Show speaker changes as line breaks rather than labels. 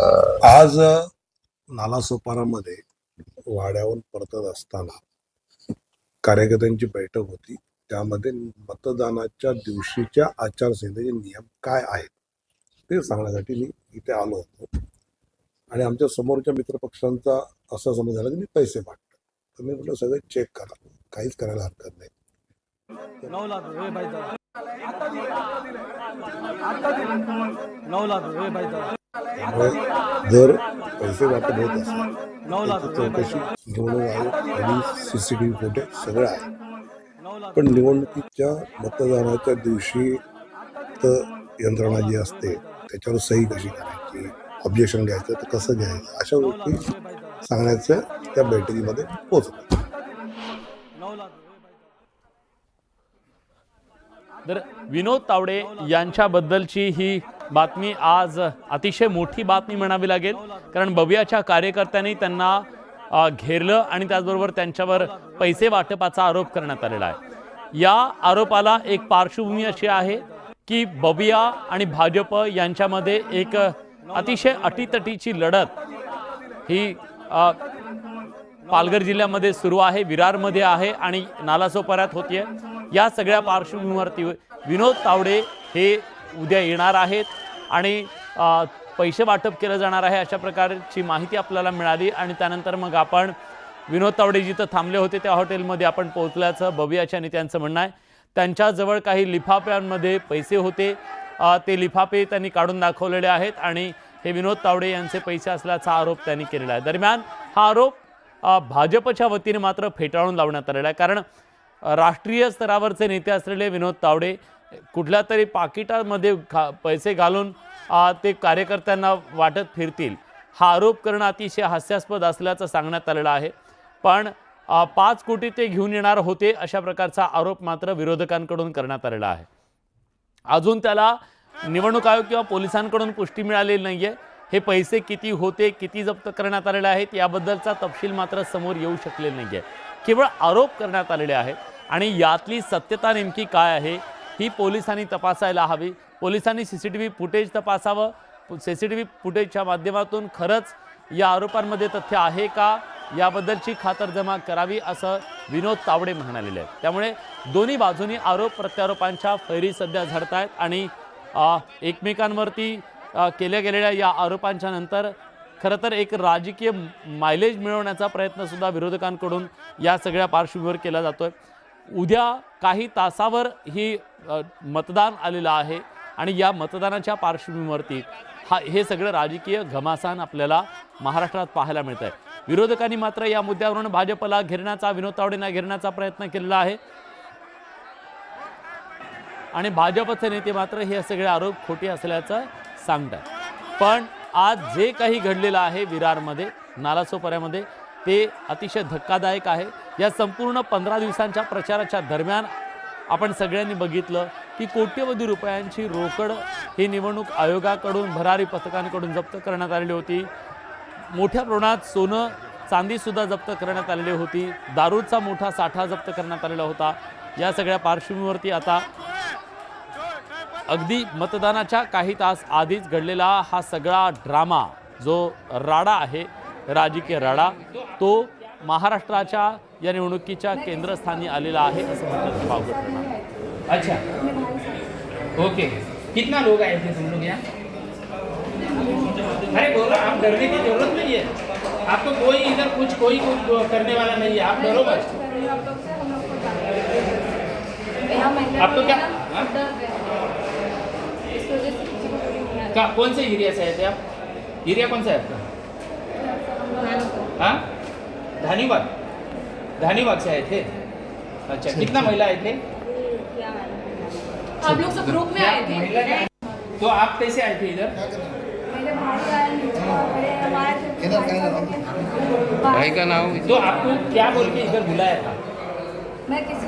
आज नालासोपारामध्ये वाड्याहून परतत असताना कार्यकर्त्यांची बैठक होती. त्यामध्ये मतदानाच्या दिवशीच्या आचारसंहितेचे नियम काय आहेत ते सांगण्यासाठी मी इथे आलो होतो. आणि आमच्या समोरच्या मित्रपक्षांचा असा समज झाला की मी पैसे मागतो. तर मी म्हटलं सगळं चेक करा. काहीच करायला हरकत नाही.
नऊ लाख
जर पैसे वाटप होत असेल त्याची चौकशी निवडणूक आयोग आणि सीसीटीव्ही फुटेज सगळं आहे. पण निवडणुकीच्या मतदानाच्या दिवशी तर यंत्रणा जी असते त्याच्यावर सही कशी करायची ऑब्जेक्शन घ्यायचं तर कसं घ्यायचं अशा गोष्टी सांगण्याचं त्या बैठकीमध्ये पोचलं
तर विनोद तावडे यांच्याबद्दलची ही बातमी आज अतिशय मोठी बातमी म्हणावी लागेल. कारण बबियाच्या कार्यकर्त्यांनी त्यांना घेरलं आणि त्याचबरोबर त्यांच्यावर पैसे वाटपाचा आरोप करण्यात आलेला आहे. या आरोपाला एक पार्श्वभूमी अशी आहे की बबिया आणि भाजप यांच्यामध्ये एक अतिशय अटीतटीची लढत ही पालघर जिल्ह्यामध्ये सुरू आहे विरारमध्ये आहे आणि नालासोपाऱ्यात होतीये. या सगळ्या पार्श्वभूमीवरती विनोद तावडे हे उद्या येणार आहेत आणि पैसे वाटप केलं जाणार आहे अशा प्रकारची माहिती आपल्याला मिळाली आणि त्यानंतर मग आपण विनोद तावडे जिथं थांबले होते त्या हॉटेलमध्ये आपण पोहोचल्याचं बबियाच्या नेत्यांचं म्हणणं आहे. त्यांच्याजवळ काही लिफाफ्यांमध्ये पैसे होते. ते लिफाफे त्यांनी काढून दाखवलेले आहेत आणि हे विनोद तावडे यांचे पैसे असल्याचा आरोप त्यांनी केलेला आहे. दरम्यान हा आरोप भाजपच्या वतीने मात्र फेटाळून लावण्यात आलेला आहे. कारण राष्ट्रीय स्तरावरचे नेते असलेले विनोद तावडे कुठल्या तरी पाकिटामध्ये खा पैसे घालून ते कार्यकर्त्यांना वाटत फिरतील. हा आरोप करणं अतिशय हास्यास्पद असल्याचं सांगण्यात आलेलं आहे. पण पाच कोटी ते घेऊन येणार होते अशा प्रकारचा आरोप मात्र विरोधकांकडून करण्यात आलेला आहे. अजून त्याला निवडणूक आयोग किंवा पोलिसांकडून पुष्टी मिळालेली नाही आहे हे पैसे किती होते किती जप्त करण्यात आलेले आहेत याबद्दलचा तपशील मात्र समोर येऊ शकलेला आहे केवळ आरोप करण्यात आलेले आहेत. आणि यातली सत्यता नेमकी काय आहे ही पोलिसांनी तपासायला हवी. पोलिसांनी C C T V footage तपासावं. सी सी टी व्ही फुटेजच्या माध्यमातून खरंच या आरोपांमध्ये तथ्य आहे का? याबद्दलची खातरजमा करावी असं विनोद तावडे म्हणालेले आहेत. त्यामुळे दोन्ही बाजूनी आरोप प्रत्यारोपांच्या फैरी सध्या झडत आहेत आणि एकमेकांवरती केल्या गेलेल्या या आरोपांच्या नंतर खरं तर एक राजकीय मायलेज मिळवण्याचा प्रयत्नसुद्धा विरोधकांकडून या सगळ्या पार्श्वभूमीवर केला जातो आहे उद्या काही तासावर ही मतदान आलेलं आहे आणि या मतदानाच्या पार्श्वभूमीवरती हा हे सगळं राजकीय घमासान आपल्याला महाराष्ट्रात पाहायला मिळत आहे विरोधकांनी मात्र या मुद्द्यावरून भाजपला घेरण्याचा विनोद तावडेंना घेरण्याचा प्रयत्न केलेला आहे. आणि भाजपचे नेते मात्र हे सगळे आरोप खोटे असल्याचं सांगतात. पण आज जे काही घडलेलं आहे विरारमध्ये नालासोपऱ्यामध्ये ते अतिशय धक्कादायक आहे. या संपूर्ण पंधरा दिवसांच्या प्रचाराच्या दरम्यान आपण सगळ्यांनी बघितलं की कोट्यवधी रुपयांची रोकड ही निवडणूक आयोगाकडून भरारी पथकांकडून जप्त करण्यात आलेली होती. मोठ्या प्रमाणात सोनं चांदीसुद्धा जप्त करण्यात आलेली होती. दारूचा मोठा साठा जप्त करण्यात आलेला होता. या सगळ्या पार्श्वभूमीवरती आता अगदी मतदानाच्या काही तास आधीच घडलेला हा सगळा ड्रामा जो राडा आहे राजकीय राडा तो महाराष्ट्राच्या या निवडणुकीच्या केंद्रस्थानी आलेला आहे असं म्हणतात वावगं
अच्छा. ओके. कितना लोग आए थे तुम लोग यहाँ? अरे बोलो आप डरने की जरूरत नहीं है। आपको कोई इधर कुछ कोई कुछ करने वाला नहीं है। आप डरो बस आप तो क्या हाँ? का कौन से एरिया से आए थे आप? एरिया कौन सा है आपका? हाँ? धानीबाग? धानीबाग से आए थे? अच्छा कितना महिला आए थे?
आप लोग सब ग्रुप में आए थे।
तो आप कैसे आए थे इधर?
भाई
का नाम तो आपको क्या बोल के इधर बुलाया था?
मैं किसी